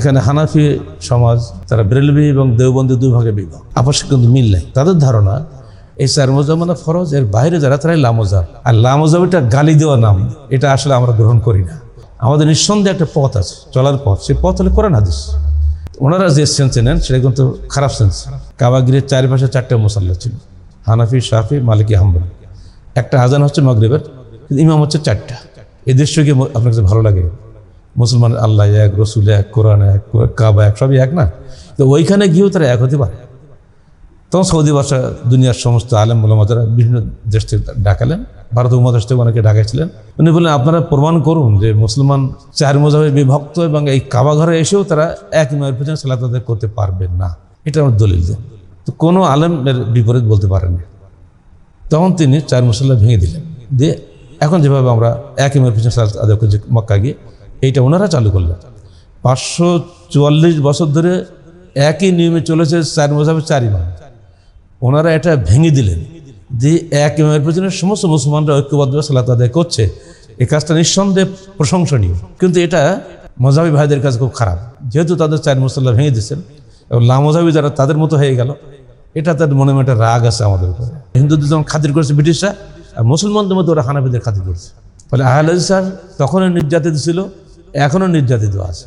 এখানে হানাফি সমাজ, তারা বেরেলবি এবং দেওবন্দি দুই ভাগে বিভাগ আপসে কিন্তু মিল নেই। তাদের ধারণা, এই চার মজাব মানে ফরজ, এর বাইরে যারা, তারাই লামোজাব। আর লামোজাব এটা গালি দেওয়া নাম, এটা আসলে আমরা গ্রহণ করি না। আমাদের নিঃসন্দেহে একটা পথ আছে, চলার পথ। সেই পথ হলে কোরআন হাদিস। ওনারা যে সেন্সে নেন, সেটা কিন্তু খারাপ সেন্স কাবাগিরের চারিপাশে চারটে মুসাল্লা ছিল, হানাফি, শাফি, মালিকি, হাম্বল। একটা আজান হচ্ছে মাগরিবের ইমাম হচ্ছে চারটা। এই দৃশ্য কি ম- আপনার কাছে ভালো লাগে? মুসলমান আল্লাহ এক, রসুল এক, কোরআন এক, কাবা এক, সবই এক না? তো ওইখানে গিয়েও তারা এক হতে পারে। তখন সৌদি ভাষা দুনিয়ার সমস্ত আলেম মোলামাতারা বিভিন্ন দেশ থেকে ডাকালেন। ভারত উপমহাদেশ থেকে অনেকে ডাকাইছিলেন। উনি বললেন, আপনারা প্রমাণ করুন যে মুসলমান চার মজাবে বিভক্ত এবং এই কাবা ঘরে এসেও তারা এক ইমামের পেছনে সালাত আদায় করতে পারবেন না। এটা আমার দলিল দেন তো কোনো আলেমের বিপরীত বলতে পারেননি তখন তিনি চার মশলা ভেঙে দিলেন। দিয়ে এখন যেভাবে আমরা এক ইমামের পেছনে সালাত আদায় করছি মক্কা গিয়ে এইটা ওনারা চালু করলেন। পাঁচশো চুয়াল্লিশ বছর ধরে একই নিয়মে চলেছে চার মজাবে চার ইমাম। ওনারা এটা ভেঙে দিলেন যে এক ইমামের পেছনে সমস্ত মুসলমানরা ঐক্যবদ্ধভাবে সালাত আদায় করছে। এই কাজটা নিঃসন্দেহে প্রশংসনীয়। কিন্তু এটা মজাবি ভাইদের কাছে খুব খারাপ। যেহেতু তাদের চার মশলা ভেঙে দিচ্ছেন এবং লামজাবি যারা তাদের মতো হয়ে গেল, এটা তাদের মনে মনে একটা রাগ আছে আমাদের উপরে। হিন্দুদের যেমন খাতির করেছে ব্রিটিশরা, আর মুসলমানদের মধ্যে ওরা হানাফিদের খাতির করছে। ফলে আহলে স্যার তখনও নির্যাতিত ছিল এখনও নির্যাতিত আছে।